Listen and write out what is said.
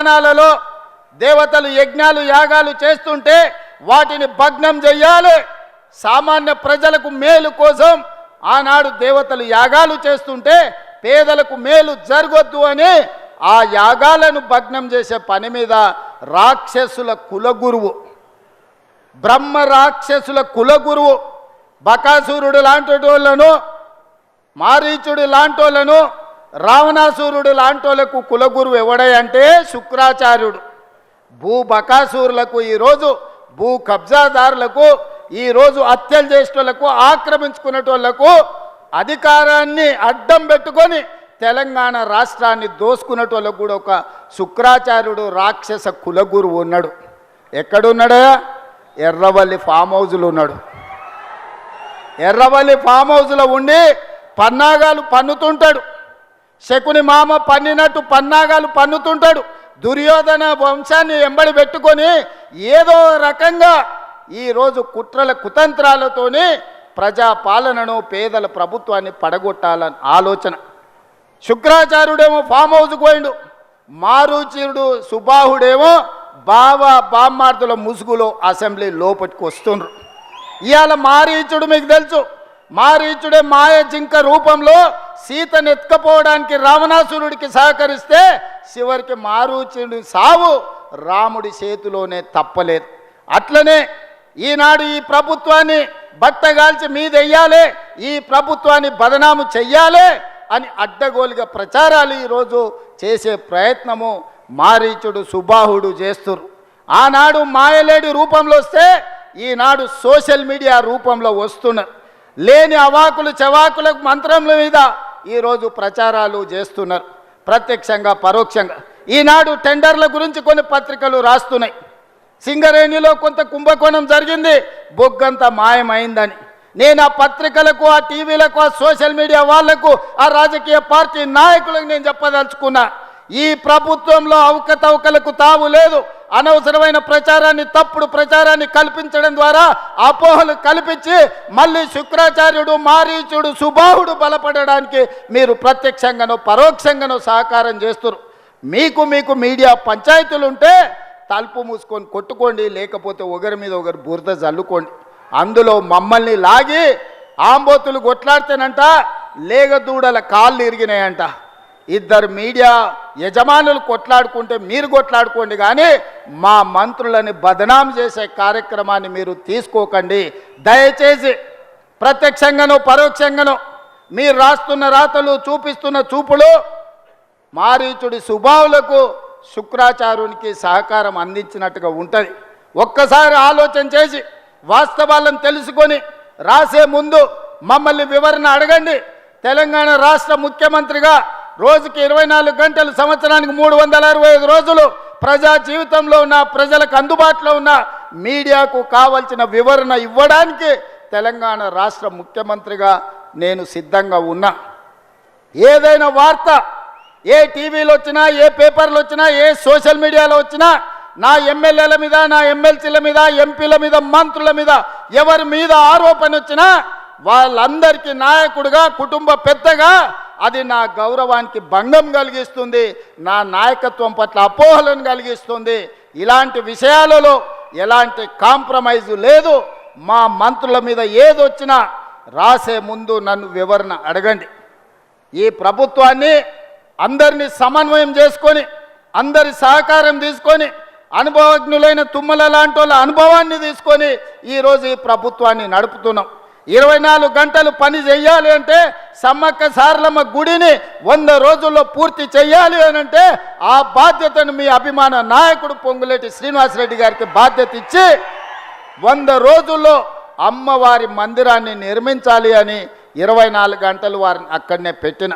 స్థానాలలో దేవతలు యజ్ఞాలు యాగాలు చేస్తుంటే వాటిని భగ్నం చెయ్యాలి. సామాన్య ప్రజలకు మేలు కోసం ఆనాడు దేవతలు యాగాలు చేస్తుంటే పేదలకు మేలు జరగొద్దు అని ఆ యాగాలను భగ్నం చేసే పని మీద రాక్షసుల కులగురువు బ్రహ్మ రాక్షసుల కులగురువు బకాసురుడు లాంటి వాళ్ళను మారీచుడు లాంటోళ్ళను రావణాసురుడు లాంటోళ్ళకు కులగురువు అంటే శుక్రాచార్యుడు. భూ బకాసూరులకు ఈరోజు భూ కబ్జాదారులకు ఈరోజు హత్యలు చేసేటోళ్ళకు ఆక్రమించుకునేటోళ్ళకు అధికారాన్ని అడ్డం పెట్టుకొని తెలంగాణ రాష్ట్రాన్ని దోసుకునేటోళ్ళకు కూడా ఒక శుక్రాచార్యుడు రాక్షస కులగురువు ఉన్నాడు. ఎక్కడున్నాడా? ఎర్రవల్లి ఫామ్ హౌజులు ఉన్నాడు. ఎర్రవల్లి ఫామ్ హౌజ్లో ఉండి పన్నాగాలు పన్నుతుంటాడు. శకుని మామ పన్నినట్టు పన్నాగాలు పన్నుతుంటాడు. దుర్యోధన వంశాన్ని ఎంబడి పెట్టుకొని ఏదో రకంగా ఈరోజు కుట్రల కుతంత్రాలతోనే ప్రజా పాలనను పేదల ప్రభుత్వాన్ని పడగొట్టాలని ఆలోచన. శుక్రాచార్యుడేమో ఫామ్ హౌస్ పోయిండు. మారుచిరుడు సుబాహుడేమో బావ బామ్మార్దుల ముసుగులో అసెంబ్లీ లోపలికి వస్తుండ్రు. ఇవాళ మారీచుడు మీకు తెలుసు. మారీచుడే మాయ జింక రూపంలో సీతను ఎత్తుకపోవడానికి రావణాసురుడికి సహకరిస్తే చివరికి మారీచుడి సావు రాముడి చేతిలోనే తప్పలేదు. అట్లనే ఈనాడు ఈ ప్రభుత్వాన్ని బట్టగాల్చి మీదెయ్యాలి ఈ ప్రభుత్వాన్ని బదనాము చెయ్యాలి అని అడ్డగోలుగా ప్రచారాలు ఈరోజు చేసే ప్రయత్నము మారీచుడు సుబాహుడు చేస్తురు ఆనాడు మాయలేడి రూపంలో వస్తే ఈనాడు సోషల్ మీడియా రూపంలో వస్తున్నారు. లేని అవాకులు చవాకులకు మంత్రముల మీద ఈరోజు ప్రచారాలు చేస్తున్నారు. ప్రత్యక్షంగా పరోక్షంగా. ఈనాడు టెండర్ల గురించి కొన్ని పత్రికలు రాస్తున్నాయి. సింగరేణిలో కొంత కుంభకోణం జరిగింది. బొగ్గంతా మాయమైందని. నేను ఆ పత్రికలకు ఆ టీవీలకు ఆ సోషల్ మీడియా వాళ్ళకు ఆ రాజకీయ పార్టీ నాయకులకు నేను చెప్పదలుచుకున్నా. ఈ ప్రభుత్వంలో అవకతవకలకు తావు లేదు. అనవసరమైన ప్రచారాన్ని తప్పుడు ప్రచారాన్ని కల్పించడం ద్వారా అపోహలు కల్పించి మళ్ళీ శుక్రాచార్యుడు మారీచుడు సుబాహుడు బలపడడానికి మీరు ప్రత్యక్షంగానో పరోక్షంగానో సహకారం చేస్తున్నారు మీకు మీకు మీడియా పంచాయతీలు ఉంటే తలుపు మూసుకొని కొట్టుకోండి లేకపోతే ఒకరి మీద ఒకరు బురద జల్లుకోండి. అందులో మమ్మల్ని లాగి ఆంబోతులు కొట్లాడితేనంట లేగదూడల కాళ్ళు ఇరిగినాయంట. ఇద్దరు మీడియా యజమానులు కొట్లాడుకుంటే మీరు కొట్లాడుకోండి కానీ మా మంత్రులని బదనాం చేసే కార్యక్రమాన్ని మీరు తీసుకోకండి. దయచేసి ప్రత్యక్షంగానో పరోక్షంగానో మీరు రాస్తున్న రాతలు చూపిస్తున్న చూపులు మారీచుడి సుభావులకు శుక్రాచార్యునికి సహకారం అందించినట్టుగా ఉంటుంది. ఒక్కసారి ఆలోచన చేసి వాస్తవాలను తెలుసుకొని రాసే ముందు మమ్మల్ని వివరణ అడగండి. తెలంగాణ రాష్ట్ర ముఖ్యమంత్రిగా రోజుకి ఇరవై నాలుగు గంటలు సంవత్సరానికి మూడు వందల అరవై ఐదు రోజులు ప్రజా జీవితంలో ఉన్న ప్రజలకు అందుబాటులో ఉన్న మీడియాకు కావలసిన వివరణ ఇవ్వడానికి తెలంగాణ రాష్ట్ర ముఖ్యమంత్రిగా నేను సిద్ధంగా ఉన్నా. ఏదైనా వార్త ఏ టీవీలో వచ్చినా ఏ పేపర్లు వచ్చినా ఏ సోషల్ మీడియాలో వచ్చినా నా ఎమ్మెల్యేల మీద నా ఎమ్మెల్సీల మీద ఎంపీల మీద మంత్రుల మీద ఎవరి మీద ఆరోపణ వచ్చినా వాళ్ళందరికీ నాయకుడిగా కుటుంబ పెద్దగా అది నా గౌరవానికి భంగం కలిగిస్తుంది నా నాయకత్వం పట్ల అపోహలను కలిగిస్తుంది. ఇలాంటి విషయాలలో ఎలాంటి కాంప్రమైజు లేదు. మా మంత్రుల మీద ఏదొచ్చినా రాసే ముందు నన్ను వివరణ అడగండి. ఈ ప్రభుత్వాన్ని అందరినీ సమన్వయం చేసుకొని అందరి సహకారం తీసుకొని అనుభవజ్ఞులైన తుమ్మల లాంటి వాళ్ళ అనుభవాన్ని తీసుకొని ఈరోజు ఈ ప్రభుత్వాన్ని నడుపుతున్నాం. ఇరవై నాలుగు గంటలు పని చెయ్యాలి అంటే సమ్మక్క సారలమ్మ గుడిని వంద రోజుల్లో పూర్తి చెయ్యాలి అని అంటే ఆ బాధ్యతను మీ అభిమాన నాయకుడు పొంగులేటి శ్రీనివాసరెడ్డి గారికి బాధ్యత ఇచ్చి వంద రోజుల్లో అమ్మవారి మందిరాన్ని నిర్మించాలి అని ఇరవై నాలుగు గంటలు వారిని అక్కడనే పెట్టిన.